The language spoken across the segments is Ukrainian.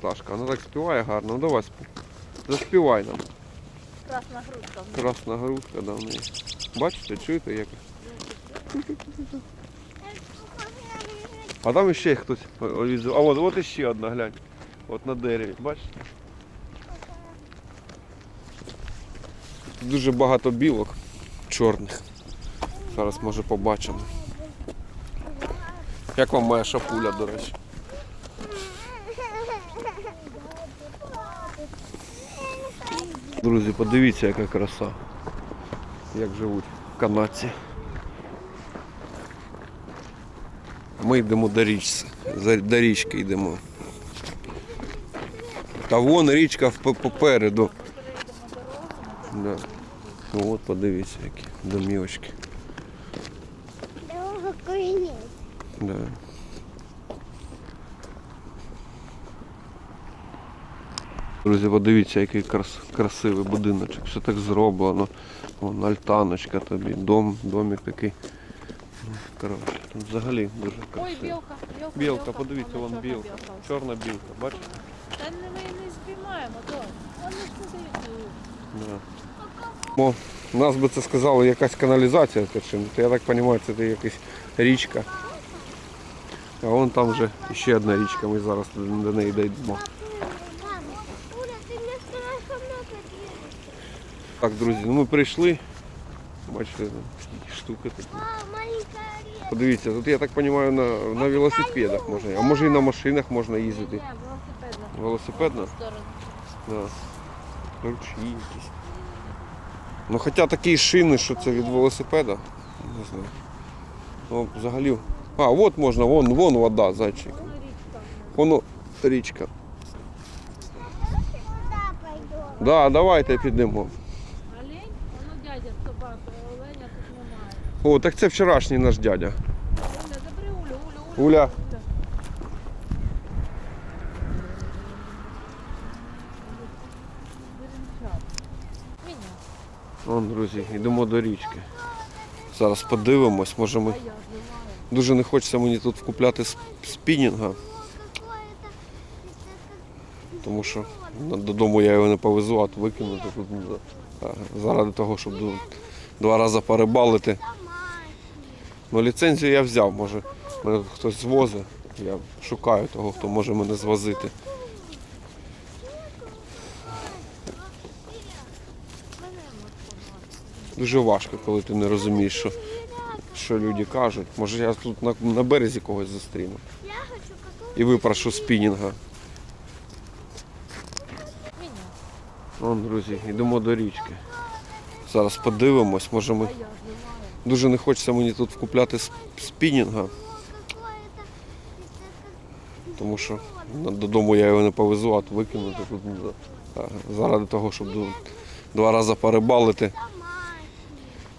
пташка. Вона так співає гарно. Ну давай сп- заспівай нам. Красна грудка. Красна грудка, да, в неї. Бачите, чуєте як? А там іще хтось. А от, от іще одна, глянь. От на дереві, бачите? Дуже багато білок чорних. Зараз може побачимо. Як вам моя шапуля, до речі? Друзі, подивіться, яка краса. Як живуть канадці. Ми йдемо до річці. До річки йдемо. Та вон річка попереду. Да. От подивіться, які домівочки. Да. Друзі, подивіться, який крас, красивий будиночок. Все так зроблено. Вон альтаночка тобі, дом, домик такий. Ну, Коротше, тут взагалі дуже Ой, красиво. білка, білка. Білка, подивіться, вон чорна білка. Чорна білка, бачите? Та не, ми не спіймаємо, то. Вони ж не дають. Да. О, у нас би це сказали якась каналізація, це чим. Я так розумію, це якась річка. А вон там вже ще одна річка, ми зараз до неї дійдемо. Так, друзі, ну ми прийшли. Бачите, скільки штуки тут. Подивіться, тут я так розумію, на, на велосипедах можна. А може і на машинах можна їздити. Велосипедно? Да. Ручі якісь. Ну хоча такі шини, що це від велосипеда. Не знаю. Ну, взагалі. А, от можна, вон, вон вода, зайчик. Воно річка. Да, давайте підемо. Олень? Воно дядя з собакою, оленя тут немає. О, так це вчорашній наш дядя. Уля. Вон, друзі, йдемо до річки. Зараз подивимось, може ми. Дуже не хочеться мені тут вкупляти спінінга, тому що додому я його не повезу, а то викинути тут заради того, щоб два рази перебалити. Ну, ліцензію я взяв, може мене хтось звозить. Я шукаю того, хто може мене звозити. Дуже важко, коли ти не розумієш, що, що люди кажуть. Може я тут на, на березі когось зустріну і випрошу спінінга. Вон, друзі, йдемо до річки. Зараз подивимось, може ми. Дуже не хочеться мені тут вкупляти спінінга, тому що додому я його не повезу, а то викинути тут заради того, щоб два рази перебалити.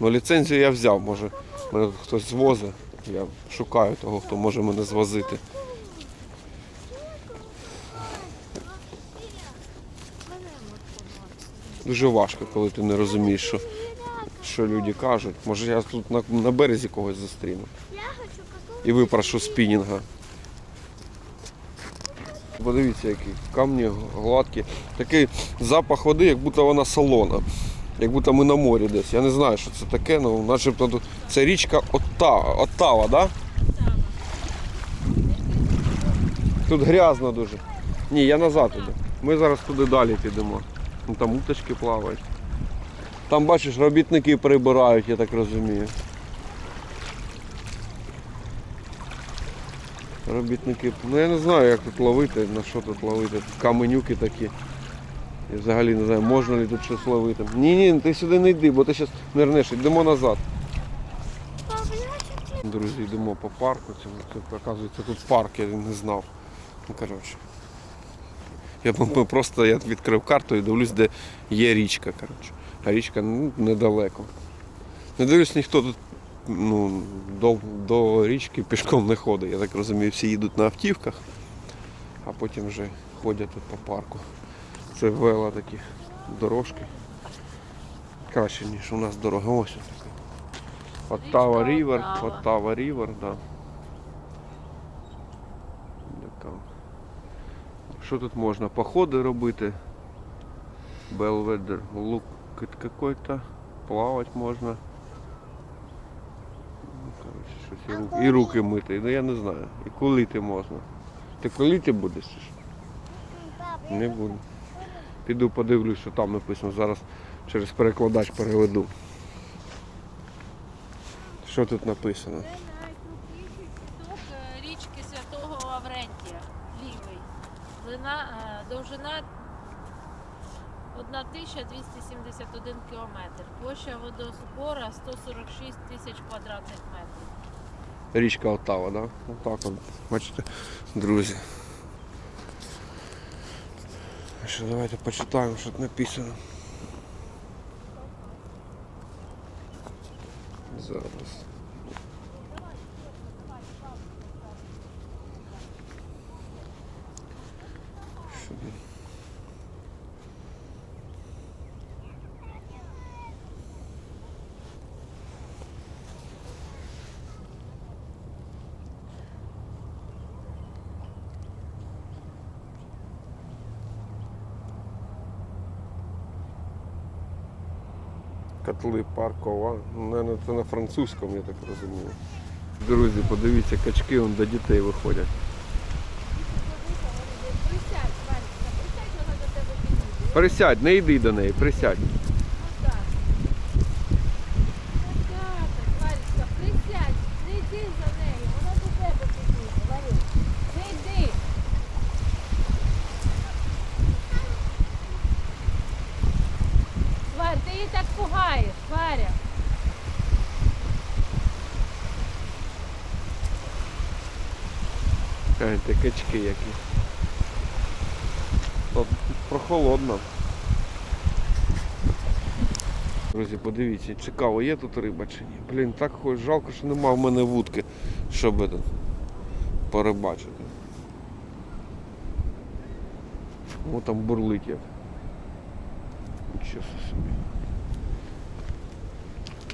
Ну, ліцензію я взяв, може мене тут хтось звозить. Я шукаю того, хто може мене звозити. Дуже важко, коли ти не розумієш, що, що люди кажуть. Може я тут на, на березі когось зустріну і випрошу спінінга. Подивіться, які камні гладкі. Такий запах води, як будто вона солона. Як будто ми на морі десь. Я не знаю, що це таке, ну начебто тут це річка Оттава, Оттава, да? Тут грязно дуже. Ні, я назад іду. Ми зараз туди далі підемо. Ну, там уточки плавають. Там, бачиш, робітники прибирають, я так розумію. Робітники. Ну я не знаю, як тут ловити, на що тут ловити. Каменюки такі. І взагалі не знаю, можна ли тут щось ловити. Ні, ні, ти сюди не йди, бо ти зараз нирнеш, йдемо назад. Я. Друзі, йдемо по парку. Це, оказується, тут парк, я не знав. Ну, коротше. Я просто я відкрив карту і дивлюсь, де є річка. Коротше. А річка ну, недалеко. Не дивлюсь, ніхто тут ну, до, до річки пішком не ходить. Я так розумію, всі їдуть на автівках, а потім вже ходять тут по парку. Це вела такі дорожки. Краще, ніж у нас дорога. Ось така. Оттава Рівер, Оттава. Рівер, да. Що тут можна? Походи робити. Белведер. Лук какой-то. Плавати можна. Ну, коротше, щось і, руки, і руки мити. Ну я не знаю. І кулити можна. Ти кулити будеш? Не буду. Піду подивлюсь, що там написано. Зараз через перекладач переведу. Що тут написано? Це найкрупніший сток е, річки Святого Лаврентія, лівий. Е, довжина 1271 кілометр. Площа водозбора 146 тисяч квадратних метрів. Річка Отава, да? Отак от. Бачите, друзі. Що, давайте почитаємо, що тут написано. Зараз. Котли паркова. Наверное, це на французькому, я так розумію. Друзі, подивіться, качки вон до дітей виходять. Присядь, не йди до неї, присядь. Отак. Отак, Валька, присядь, не йди за нею, вона до тебе підійде, Варю. Не йди. Варя, ти її так пугаєш, Варя. Гляньте, качки які. От, прохолодно. Друзі, подивіться, цікаво, є тут риба чи ні. Блін, так хоч жалко, що нема в мене вудки, щоб это, перебачити. О, там бурлить як. Нічого собі.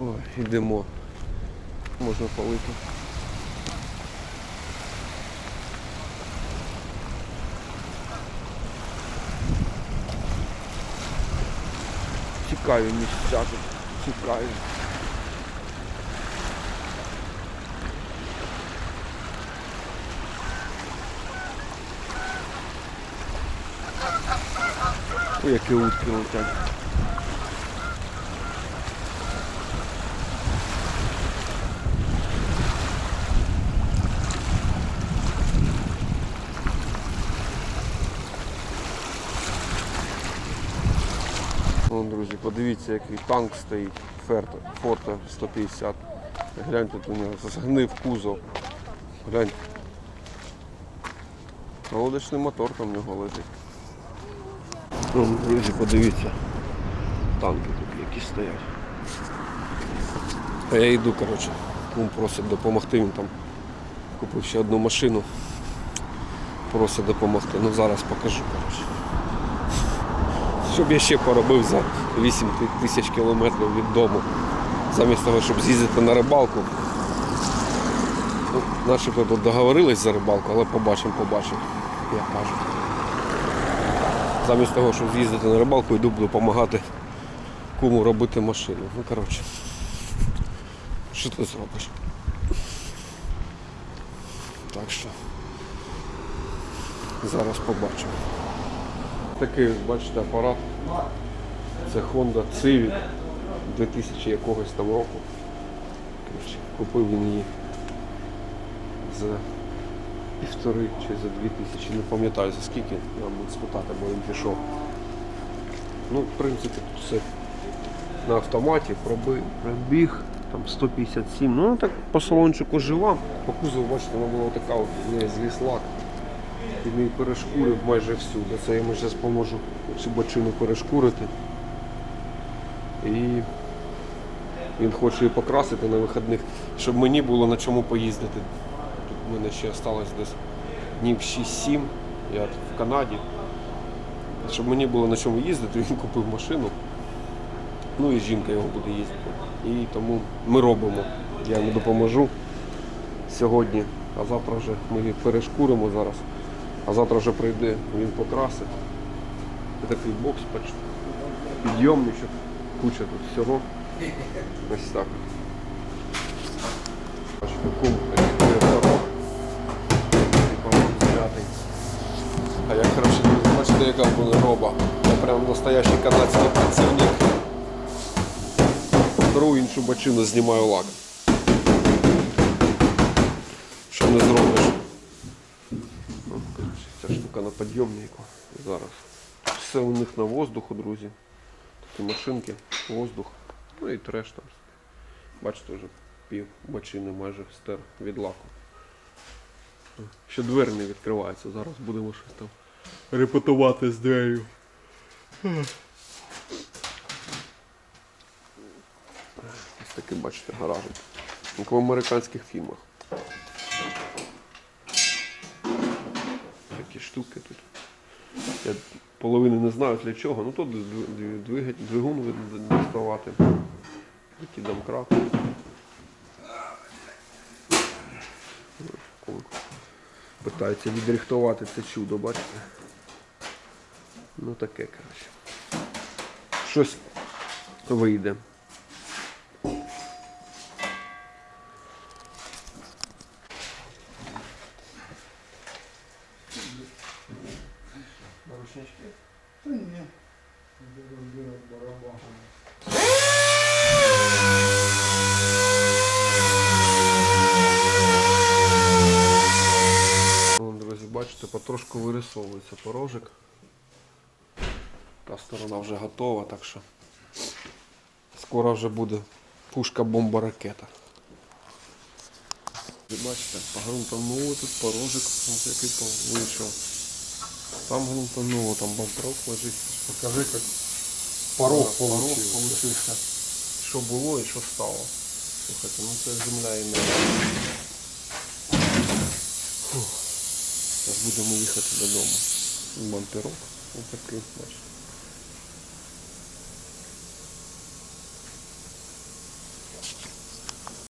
Ой, йдемо. Можна палити. Цікаві місця тут. Цікаві. Ой, які утки летять. Вон, друзі, подивіться, який танк стоїть. Ферто, фото 150. Гляньте, тут у нього згнив кузов. Гляньте. Лодочний мотор там у нього лежить. Вон, друзі, подивіться. Танки тут які стоять. А я йду, коротше. Кум просить допомогти, він там купив ще одну машину. Просить допомогти. Ну зараз покажу, коротше щоб я ще поробив за 8 тисяч кілометрів від дому. Замість того, щоб з'їздити на рибалку. Ну, начебто тут договорились за рибалку, але побачимо, побачимо, як кажуть. Замість того, щоб з'їздити на рибалку, йду буду допомагати куму робити машину. Ну, коротше. Що ти зробиш? Так що зараз побачимо. Такий, бачите, апарат. Це Honda Civic 2000 якогось там року. Коротше, купив він її за півтори чи за дві тисячі, не пам'ятаю за скільки, нам буде спитати, бо він пішов. Ну, в принципі, тут все на автоматі, пробіг, там 157. Ну так по салончику жива. По кузову, бачите, вона була така от не зліз лак. Він перешкурив майже всюди. Це я йому зараз поможу цю бочину перешкурити. І він хоче її покрасити на вихідних, щоб мені було на чому поїздити. Тут в мене ще залишилось десь днів 6-7, я в Канаді. Щоб мені було на чому їздити, він купив машину. Ну і жінка його буде їздити. І тому ми робимо. Я йому допоможу сьогодні, а завтра вже ми перешкуримо зараз А завтра вже прийде, він покрасить. Такий бокс. Підйомничок, куча тут всього. Ось так. Кум А як хорошо, бачите, яка буде роба. Це прям настоящий канадський працівник. Беру іншу бачину, знімаю лак. Що не зробиш? Ну, коротше, Ця штука на підйомнику. Зараз. Все у них на воздуху, друзі. Такі машинки, воздух. Ну і треш там. Бачите, вже пів бачини майже стер від лаку. Ще двері не відкриваються, зараз будемо щось там репетувати з дверю. Ось такий, бачите, гаражик. Як в американських фільмах. Такі штуки тут. Я половини не знаю для чого. Ну дв- двигун видно діставати. Такі домкрат. Питається відрихтувати це чудо, бачите? Ну таке, коротше. Щось вийде. Ручнички. Та ні. Розбирати барабан. Вон, друзі, бачите, потрошку вирисовується порожик. Та сторона вже готова, так що скоро вже буде пушка бомба ракета. Ви бачите, погрунтануло тут порожик, ось який вийшов. Там грунтануло, там бампрок лежить. Покажи, як порог Да, получився. Що було і що стало. Слухайте, ну це земля і небо. Будемо їхати додому. Бамперок. Ось такий.